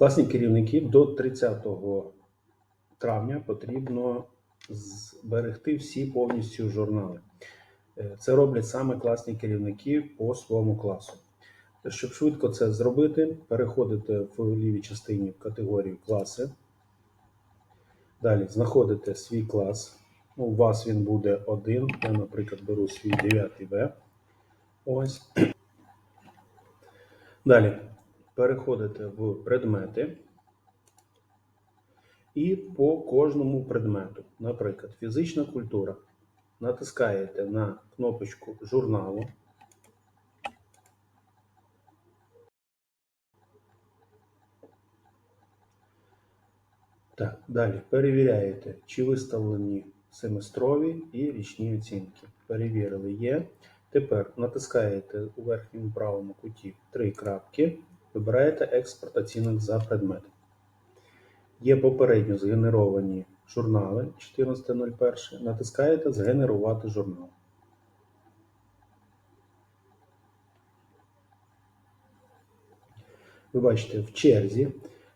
Класні керівники до 30 травня потрібно зберегти всі повністю журнали. Е, Це роблять саме класні керівники по своєму класу. Щоб швидко це зробити, переходите в лівій частині в категорію класи. Далі знаходите свій клас. Ну, У вас він буде один. Я, наприклад, беру свій 9 В. Ось. Далі переходите в предмети. І по кожному предмету, наприклад, фізична культура, натискаєте на кнопочку журналу. Так, далі перевіряєте, чи виставлені семестрові і річні оцінки. Перевірили є. Тепер натискаєте у верхньому правому куті три крапки, вибираєте експорт оцінок за предмет. Є попередньо згенеровані журнали 14.01. Натискаєте Згенерувати журнал. Ви бачите, в черзі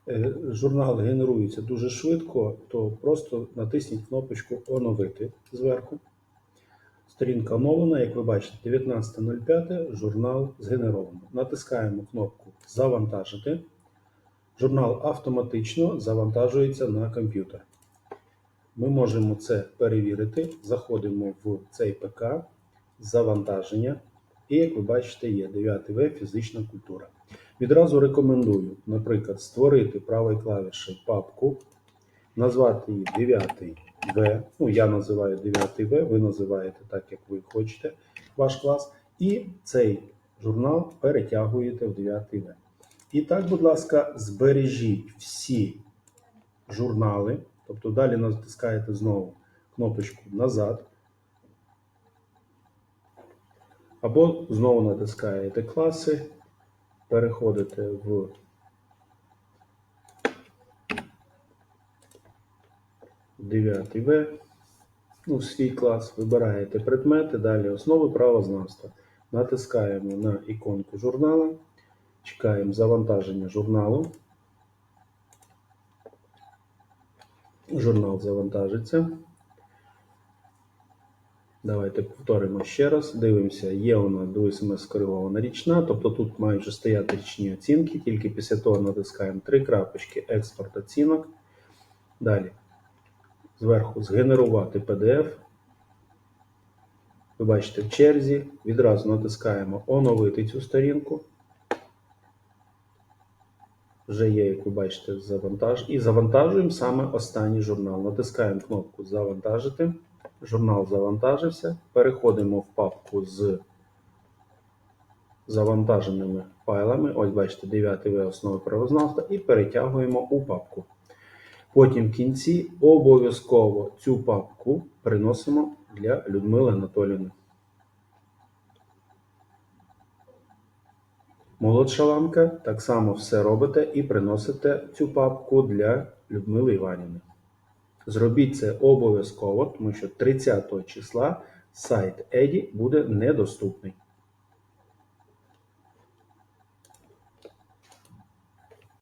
е, журнал генерується дуже швидко, то просто натисніть кнопочку Оновити зверху. Сторінка оновлена, як ви бачите, 19.05 журнал згенеровано. Натискаємо кнопку Завантажити. Журнал автоматично завантажується на комп'ютер. Ми можемо це перевірити. Заходимо в цей ПК, завантаження. І, як ви бачите, є 9 В фізична культура. Відразу рекомендую, наприклад, створити правою клавішею папку, назвати її 9 В. Ну, я називаю 9 В, ви називаєте так, як ви хочете, ваш клас. І цей журнал перетягуєте в 9 В. І так, будь ласка, збережіть всі журнали, тобто далі натискаєте знову кнопочку назад. Або знову натискаєте класи, переходите в дев'ятий В, ну, свій клас, вибираєте предмети, далі основи правознавства. Натискаємо на іконку журнала. Чекаємо завантаження журналу. Журнал завантажиться. Давайте повторимо ще раз. Дивимося, є у нас до СМС скоригована річна, тобто тут мають вже стояти річні оцінки, тільки після того натискаємо три крапочки експорт оцінок. Далі зверху згенерувати PDF. Ви бачите в черзі. Відразу натискаємо оновити цю сторінку вже є, як ви бачите, завантаж. І завантажуємо саме останній журнал. Натискаємо кнопку Завантажити. Журнал завантажився. Переходимо в папку з завантаженими файлами. Ось, бачите, 9 В основи правознавства, і перетягуємо у папку. Потім в кінці обов'язково цю папку приносимо для Людмили Анатоліївни. Молодша ланка, так само все робите і приносите цю папку для Людмили Іванівни. Зробіть це обов'язково, тому що 30 числа сайт Еді буде недоступний.